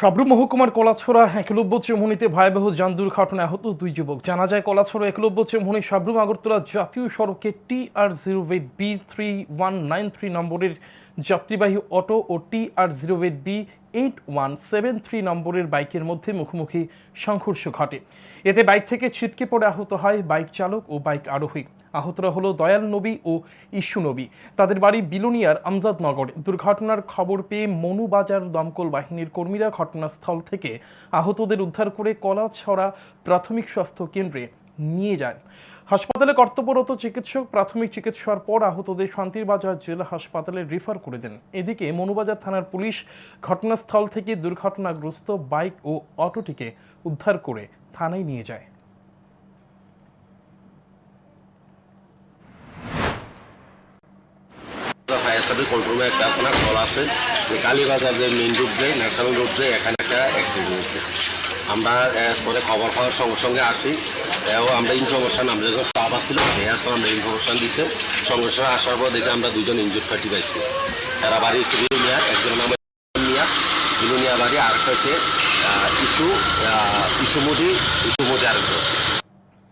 সাবরু মহকুমার কলাছড়া একলব্য চমুনিতে ভয়াবহ যান দুর্ঘটনায় আহত দুই যুবক। জানা যায়, কলাছড়া একলব্য চমুনি সাবরুম আগরতলা জাতীয় সড়কে T R zero B three one nine three নম্বরের যাত্রীবাহী অটো ও T R zero eight B eight one seven three নম্বরের বাইকের মধ্যে মুখোমুখি সংঘর্ষ ঘটে। এতে বাইক থেকে ছিটকে পড়ে আহত হয় বাইক চালক ও বাইক আরোহী। আহতরা হলো দয়াল নবী ও ইস্যু নবী। তাদের বাড়ি বিলোনিয়ার আমজাদনগরে দুর্ঘটনার খবর পেয়ে মনুবাজার দমকল বাহিনীর কর্মীরা ঘটনাস্থল থেকে আহতদের উদ্ধার করে কলাছড়া প্রাথমিক স্বাস্থ্য কেন্দ্রে নিয়ে যান। হাসপাতালে কর্তব্যরত চিকিৎসক প্রাথমিক চিকিৎসার পর আহতদের শান্তিরবাজার জেলা হাসপাতালে রেফার করে দেন। এদিকে মনুবাজার থানার পুলিশ ঘটনাস্থল থেকে দুর্ঘটনাগ্রস্ত বাইক ও অটোটিকে উদ্ধার করে থানায় নিয়ে যায়। ফায়ার সার্ভিস কন্ট্রোল রুমে একটা আছে কল আছে যে কালীবাজার যে মেইন রোড যে ন্যাশনাল রোড যে এখানে একটা অ্যাক্সিডেন্ট হয়েছে। আমরা পরে খবর পাওয়ার সঙ্গে সঙ্গে আসি। আমরা ইনফরমেশান আমরা যখন স্টাফ আসছিল, সে আসলে আমরা ইনফরমেশান দিছে। সঙ্গে সঙ্গে আসার পর দেখে আমরা দুজন ইঞ্জুর পার্টি পাইছি। তারা বাড়ি হচ্ছে গুলুনিয়া একজনের নাম মিয়া গুলুনিয়া বাড়ি, আরেকটা হচ্ছে ইসু ইস্যু ইসুমুদি ইস্যুমতি আরেকজন।